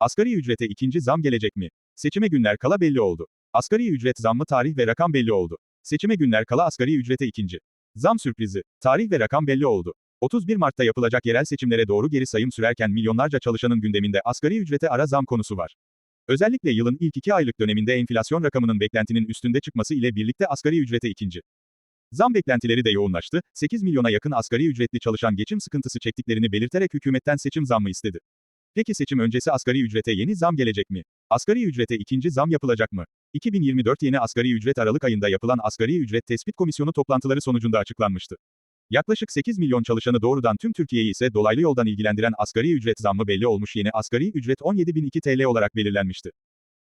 Asgari ücrete ikinci zam gelecek mi? Seçime günler kala belli oldu. Asgari ücret zammı tarih ve rakam belli oldu. Seçime günler kala asgari ücrete ikinci. Zam sürprizi. Tarih ve rakam belli oldu. 31 Mart'ta yapılacak yerel seçimlere doğru geri sayım sürerken milyonlarca çalışanın gündeminde asgari ücrete ara zam konusu var. Özellikle yılın ilk iki aylık döneminde enflasyon rakamının beklentinin üstünde çıkması ile birlikte asgari ücrete ikinci. Zam beklentileri de yoğunlaştı, 8 milyona yakın asgari ücretli çalışan geçim sıkıntısı çektiklerini belirterek hükümetten seçim zammı istedi. Peki seçim öncesi asgari ücrete yeni zam gelecek mi? Asgari ücrete ikinci zam yapılacak mı? 2024 yeni asgari ücret Aralık ayında yapılan Asgari Ücret Tespit Komisyonu toplantıları sonucunda açıklanmıştı. Yaklaşık 8 milyon çalışanı doğrudan tüm Türkiye'yi ise dolaylı yoldan ilgilendiren asgari ücret zammı belli olmuş yeni asgari ücret 17.002 TL olarak belirlenmişti.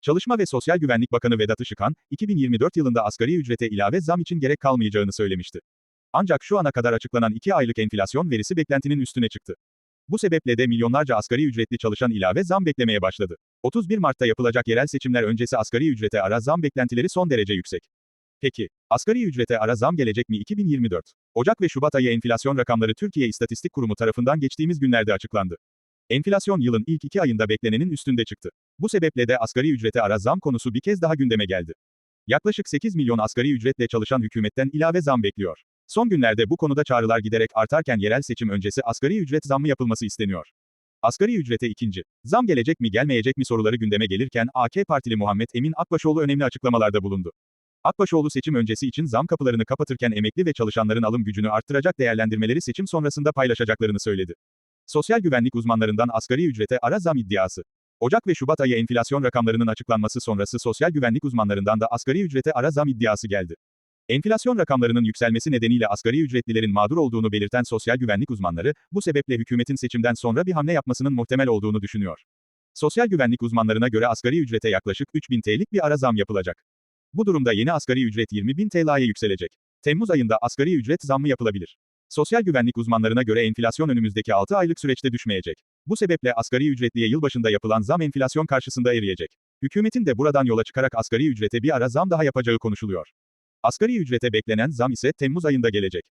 Çalışma ve Sosyal Güvenlik Bakanı Vedat Işıkhan, 2024 yılında asgari ücrete ilave zam için gerek kalmayacağını söylemişti. Ancak şu ana kadar açıklanan 2 aylık enflasyon verisi beklentinin üstüne çıktı. Bu sebeple de milyonlarca asgari ücretli çalışan ilave zam beklemeye başladı. 31 Mart'ta yapılacak yerel seçimler öncesi asgari ücrete ara zam beklentileri son derece yüksek. Peki, asgari ücrete ara zam gelecek mi 2024? Ocak ve Şubat ayı enflasyon rakamları Türkiye İstatistik Kurumu tarafından geçtiğimiz günlerde açıklandı. Enflasyon yılın ilk iki ayında beklenenin üstünde çıktı. Bu sebeple de asgari ücrete ara zam konusu bir kez daha gündeme geldi. Yaklaşık 8 milyon asgari ücretle çalışan hükümetten ilave zam bekliyor. Son günlerde bu konuda çağrılar giderek artarken yerel seçim öncesi asgari ücret zammı yapılması isteniyor. Asgari ücrete ikinci. Zam gelecek mi gelmeyecek mi soruları gündeme gelirken AK Partili Muhammed Emin Akbaşoğlu önemli açıklamalarda bulundu. Akbaşoğlu seçim öncesi için zam kapılarını kapatırken emekli ve çalışanların alım gücünü arttıracak değerlendirmeleri seçim sonrasında paylaşacaklarını söyledi. Sosyal güvenlik uzmanlarından asgari ücrete ara zam iddiası. Ocak ve Şubat ayı enflasyon rakamlarının açıklanması sonrası sosyal güvenlik uzmanlarından da asgari ücrete ara zam iddiası geldi. Enflasyon rakamlarının yükselmesi nedeniyle asgari ücretlilerin mağdur olduğunu belirten sosyal güvenlik uzmanları, bu sebeple hükümetin seçimden sonra bir hamle yapmasının muhtemel olduğunu düşünüyor. Sosyal güvenlik uzmanlarına göre asgari ücrete yaklaşık 3000 TL'lik bir ara zam yapılacak. Bu durumda yeni asgari ücret 20.000 TL'ye yükselecek. Temmuz ayında asgari ücret zammı yapılabilir. Sosyal güvenlik uzmanlarına göre enflasyon önümüzdeki 6 aylık süreçte düşmeyecek. Bu sebeple asgari ücretliye yılbaşında yapılan zam enflasyon karşısında eriyecek. Hükümetin de buradan yola çıkarak asgari ücrete bir ara zam daha yapacağı konuşuluyor. Asgari ücrete beklenen zam ise Temmuz ayında gelecek.